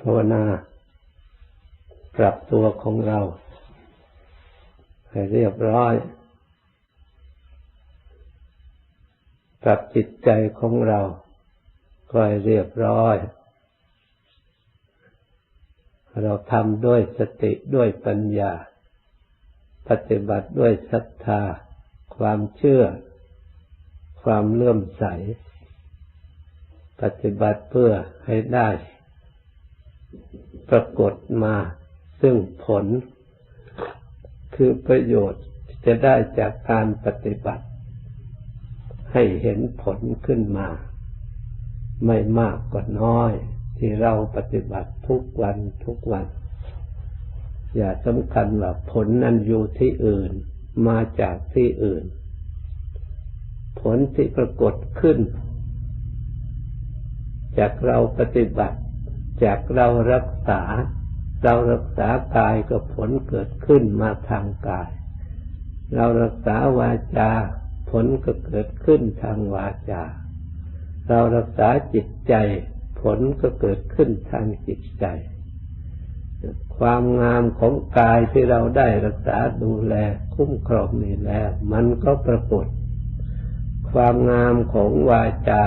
ภาวนา ปรับตัวของเราให้เรียบร้อย ปรับจิตใจของเราก็ให้เรียบร้อย เราทำด้วยสติด้วยปัญญา ปฏิบัติด้วยศรัทธา ความเชื่อ ความเลื่อมใส ปฏิบัติเพื่อให้ได้ ปรากฏมา ซึ่งผล คือประโยชน์จะได้จากการปฏิบัติ ให้เห็นผลขึ้นมา ไม่มากก็น้อย ที่เราปฏิบัติทุกวันทุกวัน อย่าสำคัญว่าผลนั้นอยู่ที่อื่นมาจากที่อื่น ผลที่ปรากฏขึ้น จากเราปฏิบัติ จากเรารักษา เรารักษากายก็ผลเกิดขึ้นมาทางกาย เรารักษาวาจา ผลก็เกิดขึ้นทางวาจา เรารักษาจิตใจ ผลก็เกิดขึ้นทางจิตใจ ความงามของกายที่เราได้รักษาดูแลคุ้มครองนี่แล้วมันก็ปรากฏ ความงามของวาจา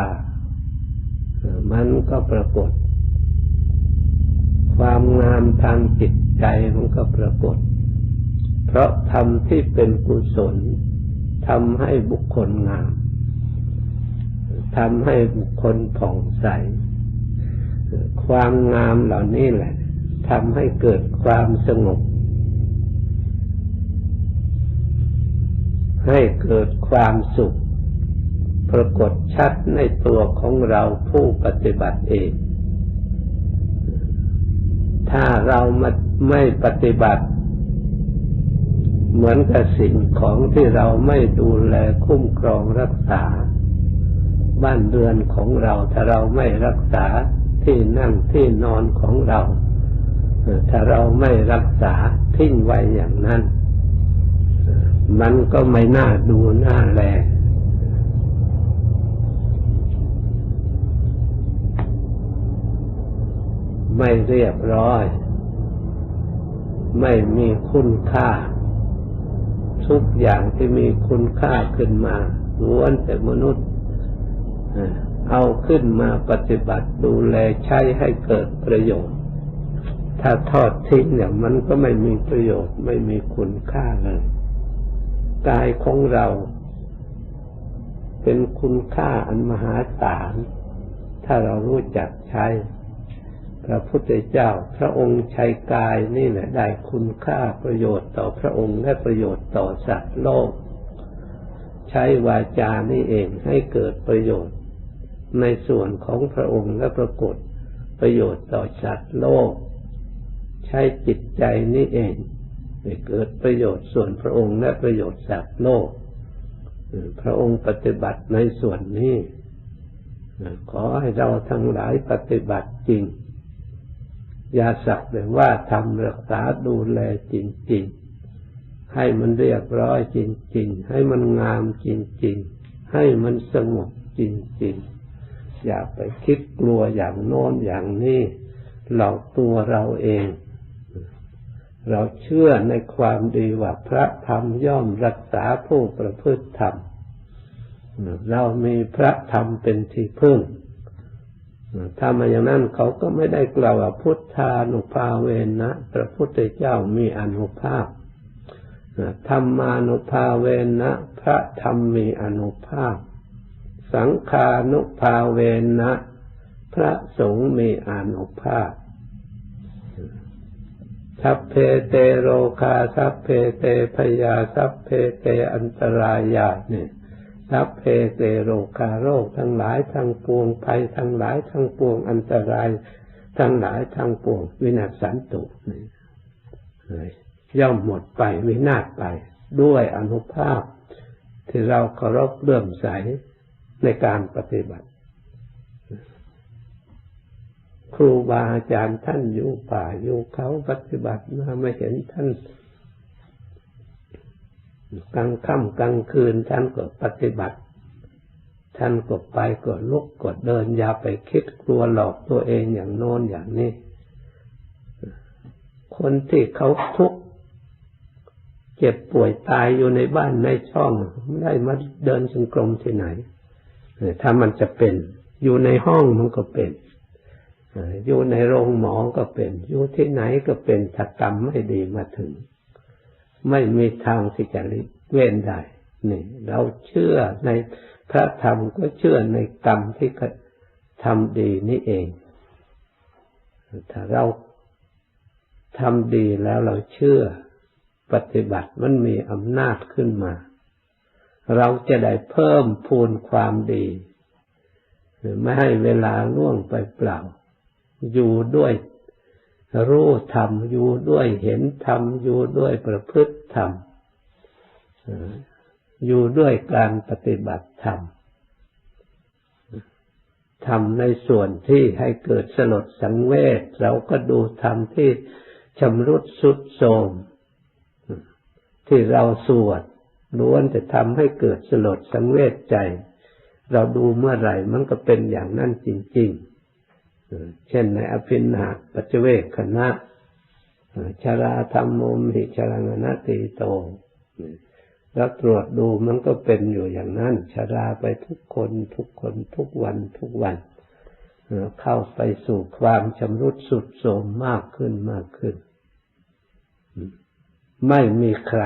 มันก็ปรากฏ ความงามทางจิตใจมันก็ปรากฏ เพราะธรรมที่เป็นกุศลทำให้บุคคลงามทำให้บุคคลผ่องใส ความงามเหล่านี้แหละทำให้เกิดความสงบ ให้เกิดความสุข ปรากฏชัดในตัวของเราผู้ปฏิบัติเอง ถ้าเราไม่ปฏิบัติ เหมือนกับสิ่งของที่เราไม่ดูแลคุ้มครองรักษา บ้านเรือนของเราถ้าเราไม่รักษาที่นั่งที่นอนของเรา ถ้าเราไม่รักษาทิ้งไว้อย่างนั้น มันก็ไม่น่าดูน่าแล ไม่เรียบร้อย ไม่มีคุณค่า ทุกอย่างที่มีคุณค่าขึ้นมาล้วนแต่มนุษย์เอาขึ้นมาปฏิบัติดูแลใช้ให้เกิดประโยชน์ ถ้าทอดทิ้งเนี่ยมันก็ไม่มีประโยชน์ไม่มีคุณค่าเลยกายของเราเป็นคุณค่าอันมหาศาล ถ้าเรารู้จักใช้ พระพุทธเจ้า พระองค์ใช้กายนี่แหละได้คุณค่าประโยชน์ต่อพระองค์และประโยชน์ต่อสัตว์โลก ใช้วาจานี่เองให้เกิดประโยชน์ ในส่วนของพระองค์และปรากฏประโยชน์ต่อสัตว์โลก ใช้จิตใจนี่เองให้เกิดประโยชน์ส่วนพระองค์และประโยชน์สัตว์โลก พระองค์ปฏิบัติในส่วนนี้ ขอให้เราทั้งหลายปฏิบัติจริง อย่าสักแต่ว่าทำรักษาดูแลจริง ๆ ให้มันเรียบร้อยจริง ๆ ให้มันงามจริง ๆ ให้มันสงบจริง ๆ อย่าไปคิดกลัวอย่างโน้นอย่างนี้หลอกตัวเราเอง เราเชื่อในความดีว่าพระธรรมย่อมรักษาผู้ประพฤติธรรม เรามีพระธรรมเป็นที่พึ่ง ถ้ามาอย่างนั้นเขาก็ไม่ได้กล่าวว่าพุทธานุภาเวนะพระพุทธเจ้ามีอนุภาพธรรมานุภาเวนะพระธรรมมีอนุภาพ สังขานุภาเวนะพระสงฆ์มีอนุภาพสัพเพเตโรคาสัพเพเตพยาสัพเพเตอันตรายาเนี่ย สัพเพเตโรคาโรคทั้งหลายทั้งปวงภัยทั้งหลายทั้งปวงอันตราย ทั้งหลายทั้งปวง วินาศสันตุย่อมหมดไปวินาศไป ด้วยอนุภาพ ที่เราเคารพเลื่อมใสในการปฏิบัติ ครูบาอาจารย์ท่านอยู่ป่าอยู่เขาปฏิบัติมาไม่เห็นท่าน กลางค่ำกลางคืนท่านก็ปฏิบัติ ท่านก็ไปก็ลุกก็เดินอย่าไปคิดกลัวหลอกตัวเองอย่างโน้นอย่างนี้ คนที่เขาทุกข์เจ็บป่วยตายอยู่ในบ้านในช่องไม่ได้มาเดินจงกรมที่ไหนถ้ามันจะเป็นอยู่ในห้องมันก็เป็นอยู่ในโรงหมอก็เป็น อยู่ที่ไหนก็เป็นถ้ากรรมไม่ดีมาถึง ไม่มีทางที่จะเว้นได้นี่เราเชื่อในพระธรรมก็เชื่อในกรรมที่ทำดีนี่เอง ถ้าเราทำดีแล้วเราเชื่อปฏิบัติมันมีอำนาจขึ้นมา เราจะได้เพิ่มพูนความดีไม่ให้เวลาล่วงไปเปล่า อยู่ด้วย รู้ธรรมอยู่ด้วยเห็นธรรมอยู่ด้วยประพฤติธรรมอยู่ด้วยการปฏิบัติธรรมทำในส่วนที่ให้เกิดสลดสังเวชเราก็ดูธรรมที่ชำรุดสุดโทรมที่เราสวดล้วนจะทำให้เกิดสลดสังเวชใจ เราดูเมื่อไหร่มันก็เป็นอย่างนั้นจริง ๆ เช่นในอภินาปัจเวกคณะชาราธรรมมมิชรังนาติโตแล้วตรวจดูมันก็เป็นอยู่อย่างนั้นชาราไปทุกคนทุกคนทุกวันทุกวัน เข้าไปสู่ความชำรุดสุดโทรมมากขึ้นมากขึ้น ไม่มีใคร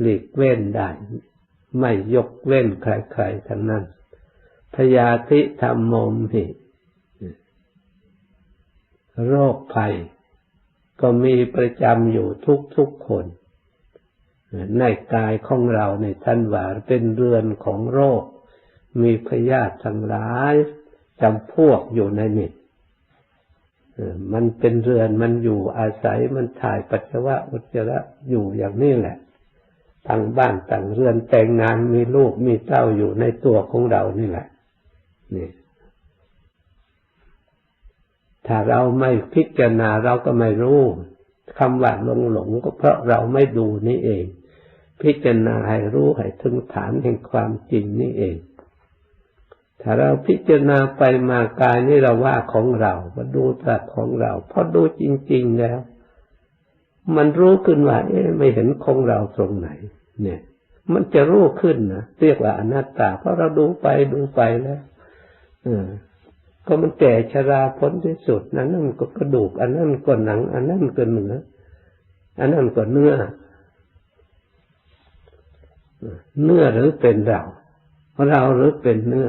หลีกเว้นได้ ไม่ยกเว้นใครๆทั้งนั้นพยาธิธรรมมหิ โรคภัย ก็มีประจำอยู่ทุกๆคน ในกายของเราในท่านว่าเป็นเรือนของโรค มีพยาธิทั้งหลายจำพวกอยู่ในนิดมันเป็นเรือนมันอยู่อาศัยมันถ่ายปัสสาวะอุจจาระอยู่อย่างนี้แหละต่างบ้านต่างเรือนแต่งงานมีลูกมีเต้าอยู่ในตัวของเรานี่แหละนี่ ถ้าเราไม่พิจารณาเราก็ไม่รู้คำว่าหลงหลงก็เพราะเราไม่ดูนี่เอง พิจารณาให้รู้ให้ถึงฐานแห่งความจริงนี่เอง ถ้าเราพิจารณาไปมากายนี่เราว่าของเรามาดูแต่ของเราพอดูจริง ๆแล้ว มันรู้ขึ้นว่าเอ๊ะไม่เห็นของเราตรงไหน เนี่ย มันจะรู้ขึ้นนะเรียกว่าอนัตตา เพราะเราดูไปดูไปแล้ว เออ ก็มันแก่ชราพ้นที่สุดนั้นนั่นก็กระดูก อันนั้นก็หนัง อันนั้นก็เนื้ออันนั้นก็เนื้อเนื้อหรือเป็นเราเราหรือเป็นเนื้อ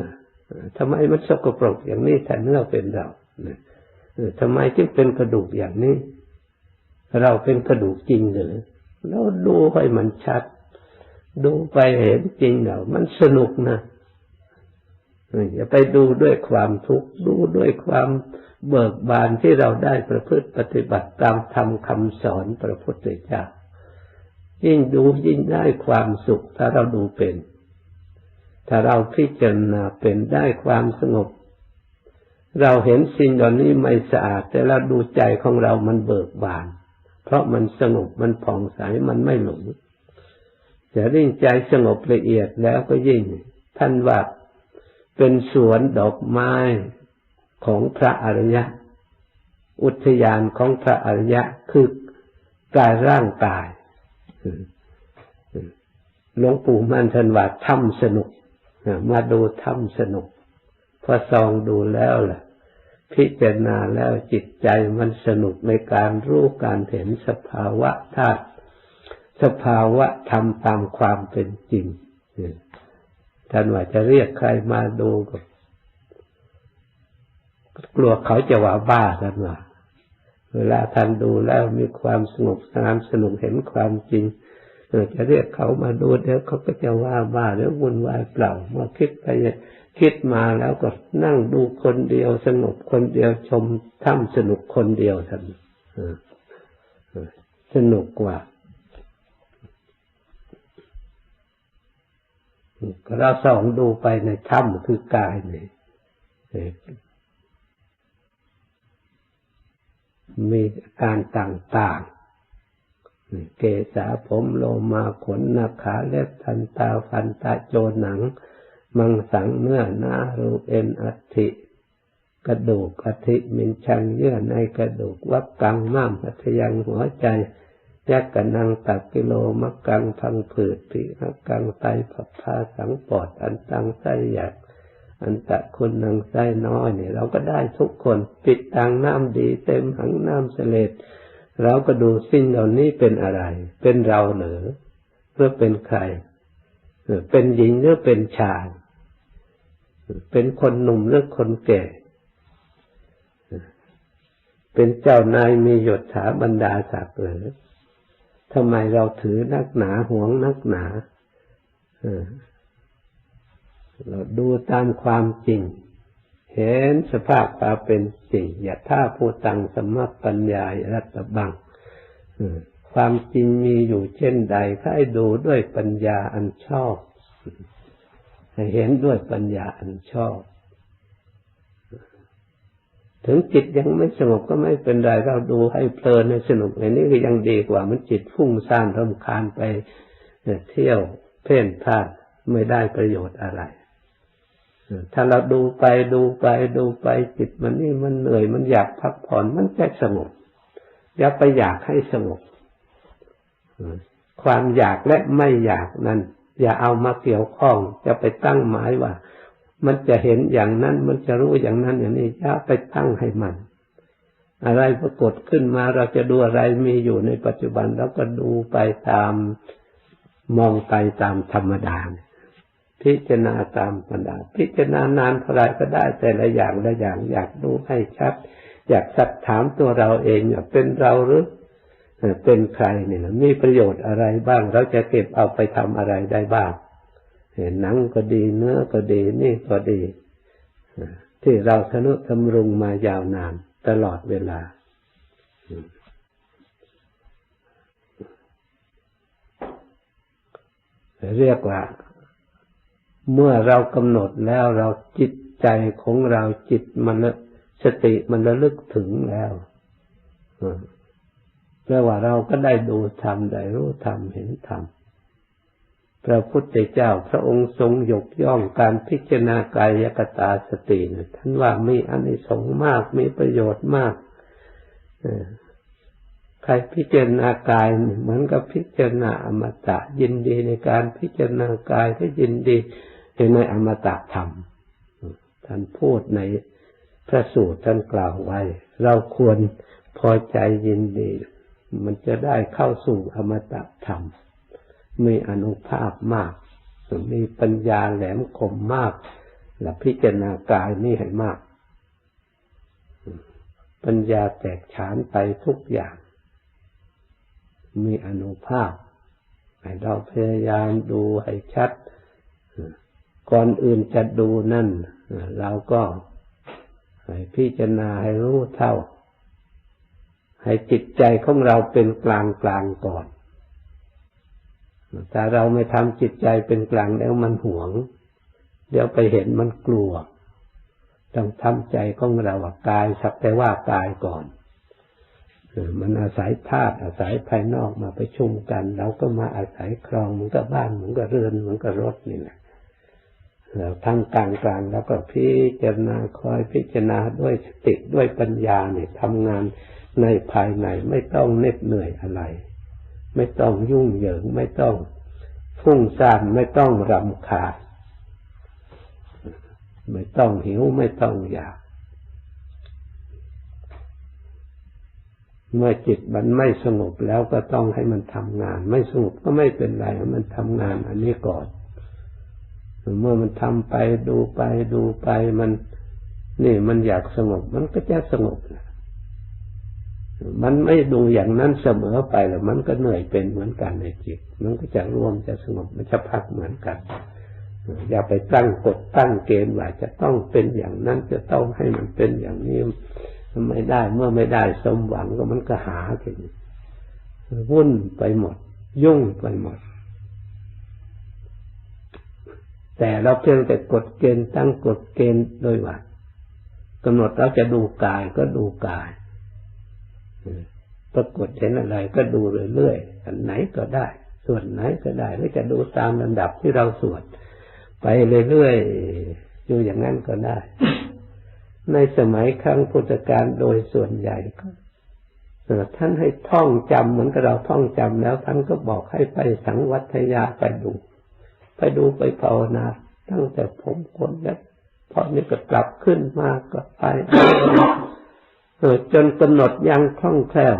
ทำไมมันสกปรกอย่างนี้แต่เนื้อเป็นเราทำไมจึงเป็นกระดูกอย่างนี้ เราเป็นกระดูกจริงหรือแล้วดูให้มันชัด ดูไปเห็นจริงเรามันสนุกนะ อย่าไปดูด้วยความทุกข์ดูด้วยความเบิกบานที่เราได้ประพฤติปฏิบัติตามธรรมคำสอนพระพุทธเจ้ายิ่งดูยิ่งได้ความสุขถ้าเราดูเป็น ถ้าเราพิจารณาเป็นได้ความสงบ เราเห็นสิ่งเหล่านี้ไม่สะอาด แต่เราดูใจของเรามันเบิกบาน เพราะมันสงบมันผ่องใสมันไม่หลงจะยิ่งใจสงบละเอียดแล้วก็ยิ่งท่านว่า เป็นสวนดอกไม้ของพระอริยะ อุทยานของพระอริยะคือกายร่างกายหลวงปู่มั่นท่านว่าทำสนุกมาดูธรรมสนุก พอซองดูแล้วล่ะ พิจารณาแล้วจิตใจมันสนุกในการรู้การเห็นสภาวะธาตุสภาวะธรรมตามความเป็นจริง ท่านว่าจะเรียกใครมาดูก็กลัวเขาจะว่าบ้าท่านว่าเวลาท่านดูแล้วมีความสงบสนานสนุกเห็นความจริงจะเรียกเขามาดูเดี๋ยวเขาก็จะว่าบ้าแล้ววุ่นวายเปล่ามาคิดไปคิดมาแล้วก็นั่งดูคนเดียวสงบคนเดียวชมถ้ำสนุกคนเดียวท่านสนุกกว่า เราส่องดูไปในถ้ำคือกายนี่มีการต่างๆ เกษาผมโลมาขนนาขาเล็บทันตาฟันตาโจหนัง มังสังเนื้อนารูเอ็นอัฐิกระดูกอธิมินชังเยื่อในกระดูกวับกังม้ามพัทยังหัวใจ ยักกนังตักกิโลมักกังพังผืดปีนักกังไตผับพาสังปอดอันตังไส้หยักอันตะคุณนังไส้น้อยเนี่ย เราก็ได้ทุกคนปิดตังน้ำดีเต็มหังน้ำเสลดเราก็ดูสิ่งเหล่านี้เป็นอะไร เป็นเราเหรือหรือเป็นใครเป็นหญิงหรือเป็นชาย เป็นคนหนุ่มหรือคนแก่ เป็นเจ้านายมียศถาบรรดาศักดิ์หรือ ทำไมเราถือนักหนาหวงนักหนาเราดูตามความจริง เห็นสภาพความเป็นจริง อย่าท่าผู้ตังสมัปัญญารัตบังความจริงมีอยู่เช่นใดให้ดูด้วยปัญญาอันชอบ ให้เห็นด้วยปัญญาอันชอบ ถึงจิตยังไม่สงบก็ไม่เป็นไรเราดูให้เพลินให้สนุกอันนี้ก็ยังดีกว่ามันจิตฟุ้งซ่านรำคาญไปเที่ยวเพ่นพลาดไม่ได้ประโยชน์อะไร ถ้าเราดูไปดูไปดูไปจิตมันนี่มันเหนื่อยมันอยากพักผ่อนมันจะสงบอย่าไปอยากให้สงบความอยากและไม่อยากนั้นอย่าเอามาเกี่ยวข้องจะไปตั้งหมายว่า มันจะเห็นอย่างนั้น มันจะรู้อย่างนั้นอย่างนี้ยาไปตั้งให้มัน อะไรปรากฏขึ้นมาเราจะดูอะไรมีอยู่ในปัจจุบันเราก็ดูไปตามมองไปตามธรรมดา พิจารณาตามธรรมดา พิจารณานานเท่าไรก็ได้แต่ละอย่างละอย่างอยากดูให้ชัด อยากสักถามตัวเราเองเป็นเราหรือเป็นใครเนี่ยมีประโยชน์อะไรบ้าง เราจะเก็บเอาไปทำอะไรได้บ้าง หนังก็ดีเนื้อก็ดีนี่ก็ดีที่เราทนุทำรุงมายาวนานตลอดเวลา เรียกว่า เมื่อเรากำหนดแล้วเราจิตใจของเราจิตมันสติมันระลึกถึงแล้วแปลว่าเราก็ได้ดูธรรมได้รู้ธรรมเห็นธรรม ระพุทธเจ้าพระองค์ทรงยกย่องการพิจารณากายกตาสตินะท่านว่ามีอานิสงส์มากมีประโยชน์มากใครพิจารณากายเหมือนกับพิจารณาอมตะ ยินดีในการพิจารณากายก็ยินดีในอมตะธรรมท่านพูดในพระสูตรท่านกล่าวไว้ เราควรพอใจยินดี มันจะได้เข้าสู่อมตะธรรม มีอนุภาพมาก มีปัญญาแหลมคมมาก และพิจารณากายนี่ให้มาก ปัญญาแตกฉานไปทุกอย่าง มีอนุภาพ ให้เราพยายามดูให้ชัด ก่อนอื่นจะดูนั่น เราก็ให้พิจารณาให้รู้เท่า ให้จิตใจของเราเป็นกลางกลางก่อน แต่เราไม่ทำจิตใจเป็นกลางแล้วมันหวง เดี๋ยวไปเห็นมันกลัว ต้องทำใจของเรากายสักแต่ว่ากายก่อนมันอาศัยธาตุอาศัยภายนอกมาไปชุมกัน เราก็มาอาศัยครองเหมือนกับบ้านเหมือนกับเรือนเหมือนกับรถนี่แหละเราทั้งกลางกลางแล้วก็พิจารณาคอยพิจารณาด้วยสติด้วยปัญญาเนี่ยทำงานในภายในไม่ต้องเหน็ดเหนื่อยอะไร ไม่ต้องยุ่งเหยิง ไม่ต้องฟุ้งซ่านไม่ต้องรำคาญไม่ต้องหิวไม่ต้องอยาก เมื่อจิตมันไม่สงบแล้วก็ต้องให้มันทำงาน ไม่สงบก็ไม่เป็นไรมันทำงานอันนี้ก่อน เมื่อมันทำไปดูไปดูไปมัน นี่มันอยากสงบ มันก็จะสงบนะ มันไม่ดูอย่างนั้นเสมอไปแล้วมันก็เหนื่อยเป็นเหมือนกันในจิต มันก็จะร่วมจะสงบมันจะพักเหมือนกัน อย่าไปตั้งกฎตั้งเกณฑ์ว่าจะต้องเป็นอย่างนั้นจะต้องให้มันเป็นอย่างนี้ไม่ได้เมื่อไม่ได้สมหวังก็มันก็หาถึงวุ่นไปหมด ยุ่งไปหมด แต่เราเพียงแต่กฎเกณฑ์ตั้งกฎเกณฑ์โดยว่ากำหนดเราจะดูกายก็ดูกาย ปรากฏเห็นอะไรก็ดูเรื่อยๆอันไหนก็ได้ ส่วนไหนก็ได้หรือจะดูตามลำดับที่เราสวดไปเรื่อยๆอยู่อย่างนั้นก็ได้ ในสมัยครั้งพุทธกาลโดยส่วนใหญ่ก็ท่านให้ท่องจำเหมือนกับเราท่องจำแล้วท่านก็บอกให้ไปสังวัตยาไปดู ไปดูไปภาวนาตั้งแต่ผมคนแล้วพอนี้ก็กลับขึ้นมาก็ไป จนกำหนดยังคล่องแคล่ว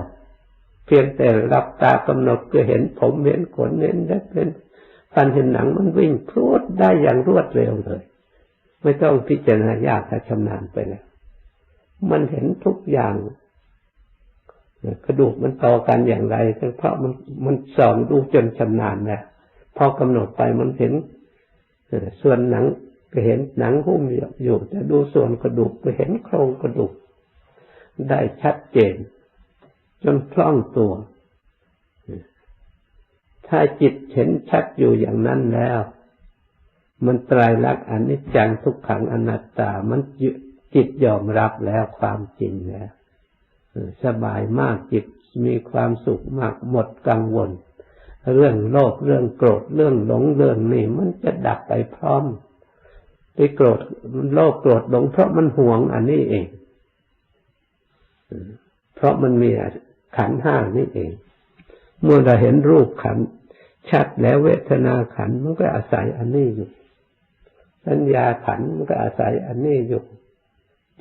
เพียงแต่รับตากำหนดก็เห็นผมเห็นขนเห็นเล็บเห็นฟันเห็นหนังมันวิ่งพรวดได้อย่างรวดเร็วเลย ไม่ต้องพิจารณายากถ้าชำนาญไปแล้ว มันเห็นทุกอย่างกระดูกมันต่อกันอย่างไรเพราะมันมันส่องดูจนชำนาญแล้วพอกำหนดไปมันเห็นส่วนหนังก็เห็นหนังหุ้มอยู่แต่ดูส่วนกระดูกก็เห็นโครงกระดูก ได้ชัดเจน จนคล่องตัว ถ้าจิตเห็นชัดอยู่อย่างนั้นแล้ว มันตรายลักษณ์อนิจจังทุกขังอนัตตา มันจิตยอมรับแล้วความจริงแล้วสบายมากจิตมีความสุขมากหมดกังวล เรื่องโลภเรื่องโกรธเรื่องหลงเรื่องนี้มันจะดับไปพร้อมไปโกรธโลภโกรธหลงเพราะมันห่วงอันนี้เอง เพราะมันมีขันห้านี่เอง เมื่อเราเห็นรูปขันชัดแล้วเวทนาขันมันก็อาศัยอันนี้อยู่สัญญาขันมันก็อาศัยอันนี้อยู่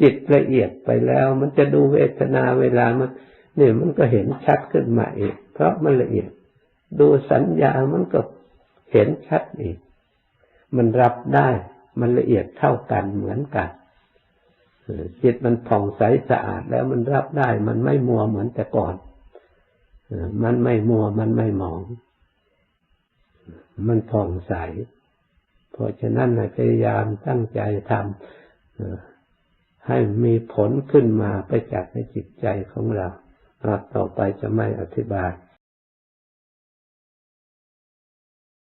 จิตละเอียดไปแล้ว มันจะดูเวทนาเวลามันเนี่ยมันก็เห็นชัดขึ้นมาเองเพราะมันละเอียด ดูสัญญามันก็เห็นชัดอีก มันรับได้มันละเอียดเท่ากันเหมือนกัน จิตมันผ่องใสสะอาดแล้วมันรับได้ มันไม่มัวเหมือนแต่ก่อน มันไม่มัวมันไม่หมอง มันผ่องใส เพราะฉะนั้นพยายามตั้งใจทำให้มีผลขึ้นมาไปจากในจิตใจของเรา ต่อไปจะไม่อธิบาย